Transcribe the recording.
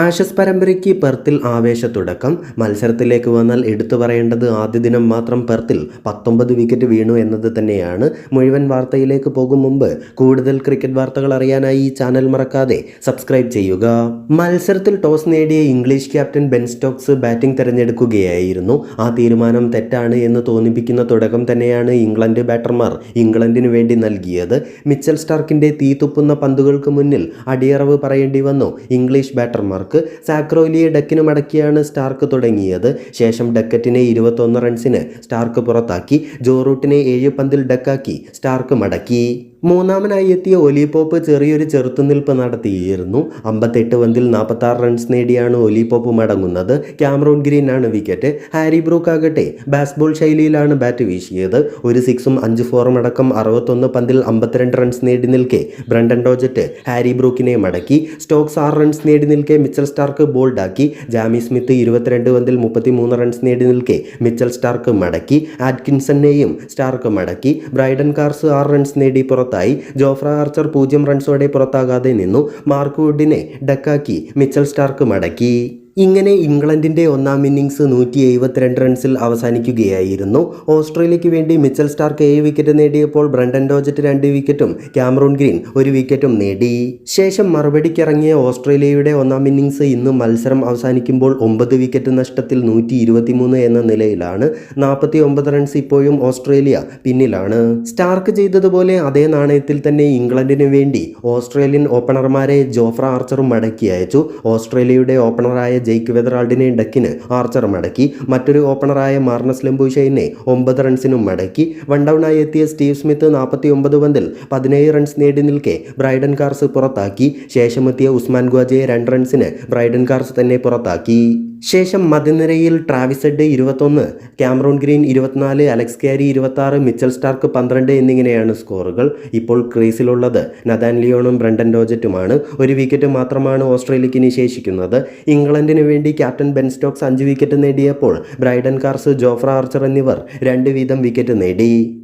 Ashes പരമ്പരയ്ക്ക് പെർത്തിൽ ആവേശത്തുടക്കം. മത്സരത്തിലേക്ക് വന്നാൽ എടുത്തു പറയേണ്ടത് ആദ്യ ദിനം മാത്രം പെർത്തിൽ പത്തൊമ്പത് വിക്കറ്റ് വീണു എന്നത് തന്നെയാണ് മുഴുവൻ വാർത്തയിലേക്ക് പോകും മുമ്പ്. കൂടുതൽ ക്രിക്കറ്റ് വാർത്തകൾ അറിയാനായി ഈ ചാനൽ മറക്കാതെ സബ്സ്ക്രൈബ് ചെയ്യുക. മത്സരത്തിൽ ടോസ് നേടിയ English captain Ben Stokes batting തിരഞ്ഞെടുക്കുകയായിരുന്നു. ആ തീരുമാനം തെറ്റാണ് എന്ന് തോന്നിപ്പിക്കുന്ന തുടക്കം തന്നെയാണ് ഇംഗ്ലണ്ട് ബാറ്റർമാർ ഇംഗ്ലണ്ടിന് വേണ്ടി നൽകിയത്. മിച്ചൽ സ്റ്റാർക്കിന്റെ തീ തുപ്പുന്ന പന്തുകൾക്ക് മുന്നിൽ അടിയറവ് പറയേണ്ടി വന്നു. ഇംഗ്ലീഷ് ബാറ്റർമാർക്ക് സാക്രോലിയെ ഡക്കിന് മടക്കിയാണ് സ്റ്റാർക്ക് തുടങ്ങിയത്. ശേഷം ഡക്കറ്റിനെ ഇരുപത്തൊന്ന് റൺസിന് സ്റ്റാർക്ക് പുറത്താക്കി. ജോറൂട്ടിനെ ഏഴ് പന്തിൽ ഡക്കാക്കി. സ്റ്റാർക്ക് മടക്കി മൂന്നാമനായി എത്തിയ ഒലിപോപ്പ് ചെറിയൊരു ചെറുത്തുനിൽപ്പ് നടത്തിയിരുന്നു. അമ്പത്തെട്ട് പന്തിൽ നാൽപ്പത്താറ് റൺസ് നേടിയാണ് ഒലിപോപ്പ് മടങ്ങുന്നത്. ക്യാമറോൺ ഗ്രീൻ ആണ് വിക്കറ്റ് ഹാരി ബ്രൂക്ക് ആകട്ടെ ബാസ്ബോൾ ശൈലിയിലാണ് ബാറ്റ് വീശിയത്. ഒരു സിക്സും അഞ്ച് ഫോറും അടക്കം അറുപത്തൊന്ന് പന്തിൽ അമ്പത്തിരണ്ട് റൺസ് നേടി നിൽക്കെ ബ്രണ്ടൻ ഡോജറ്റ് ഹാരി ബ്രൂക്കിനെ മടക്കി. സ്റ്റോക്സ് ആറ് റൺസ് നേടി നിൽക്കെ മിച്ചൽ സ്റ്റാർക്ക് ബോൾഡാക്കി ജാമി സ്മിത്ത് ഇരുപത്തിരണ്ട് പന്തിൽ മുപ്പത്തിമൂന്ന് റൺസ് നേടി നിൽക്കെ മിച്ചൽ സ്റ്റാർക്ക് മടക്കി. ആറ്റ്കിൻസണെയും സ്റ്റാർക്ക് മടക്കി. ബ്രൈഡൻ കാർസ് ആറ് റൺസ് നേടി പുറത്തായി ജോഫ്ര ആർച്ചർ പൂജ്യം റൺസോടെ പുറത്താകാതെ നിന്നു മാർക്ക് വുഡിനെ ഡക്കാക്കി മിച്ചൽ സ്റ്റാർക്ക് മടക്കി ഇങ്ങനെ ഇംഗ്ലണ്ടിന്റെ ഒന്നാം ഇന്നിങ്സ് നൂറ്റി എഴുപത്തിരണ്ട് റൺസിൽ അവസാനിക്കുകയായിരുന്നു. ഓസ്ട്രേലിയയ്ക്ക് വേണ്ടി മിച്ചൽ സ്റ്റാർക്ക് ഏഴ് വിക്കറ്റ് നേടിയപ്പോൾ ബ്രണ്ടൻ ഡോജറ്റ് രണ്ട് വിക്കറ്റും ക്യാമറൂൺ ഗ്രീൻ ഒരു വിക്കറ്റും നേടി. ശേഷം മറുപടിക്കിറങ്ങിയ ഓസ്ട്രേലിയയുടെ ഒന്നാം ഇന്നിങ്സ് ഇന്ന് മത്സരം അവസാനിക്കുമ്പോൾ ഒമ്പത് വിക്കറ്റ് നഷ്ടത്തിൽ നൂറ്റി ഇരുപത്തിമൂന്ന് എന്ന നിലയിലാണ്. നാൽപ്പത്തി ഒമ്പത് റൺസ് ഇപ്പോഴും ഓസ്ട്രേലിയ പിന്നിലാണ്. സ്റ്റാർക്ക് ചെയ്തതുപോലെ അതേ നാണയത്തിൽ തന്നെ ഇംഗ്ലണ്ടിന് വേണ്ടി ഓസ്ട്രേലിയൻ ഓപ്പണർമാരെ ജോഫ്ര ആർച്ചറും മടക്കി അയച്ചു. ഓസ്ട്രേലിയയുടെ ഓപ്പണറായ ജെയ്ക്ക് വെതറാൾഡിനെ ഡക്കിന് ആർച്ചർ മടക്കി മറ്റൊരു ഓപ്പണറായ മാർണസ് ലംബൂഷൈനെ ഒമ്പത് റൺസിനും മടക്കി. വൺ ഡൗണായി എത്തിയ സ്റ്റീവ് സ്മിത്ത് നാൽപ്പത്തി ഒമ്പത് പന്തിൽ പതിനേഴ് റൺസ് നേടി നിൽക്കെ ബ്രൈഡൻ കാർസ് പുറത്താക്കി. ശേഷമെത്തിയ ഉസ്മാൻ ഗ്വാജയെ രണ്ട് റൺസിന് ബ്രൈഡൻ കാർസ് തന്നെ പുറത്താക്കി. ശേഷം മധ്യനിരയിൽ ട്രാവിസ് ഇരുപത്തൊന്ന് ക്യാമറോൺ ഗ്രീൻ ഇരുപത്തിനാല് അലക്സ് ക്യാരി ഇരുപത്താറ് മിച്ചൽ സ്റ്റാർക്ക് പന്ത്രണ്ട് എന്നിങ്ങനെയാണ് സ്കോറുകൾ ഇപ്പോൾ ക്രീസിലുള്ളത്. നദാൻ ലിയോണും ബ്രണ്ടൻ ഡോജറ്റുമാണ്. ഒരു വിക്കറ്റ് മാത്രമാണ് ഓസ്ട്രേലിയക്ക് ഇനി ശേഷിക്കുന്നത്. ഇംഗ്ലണ്ടിന് വേണ്ടി ക്യാപ്റ്റൻ ബെൻ സ്റ്റോക്സ് അഞ്ച് വിക്കറ്റ് നേടിയപ്പോൾ ബ്രൈഡൻ കാർസ് ജോഫ്ര ആർച്ചർ എന്നിവർ രണ്ട് വീതം വിക്കറ്റ് നേടി.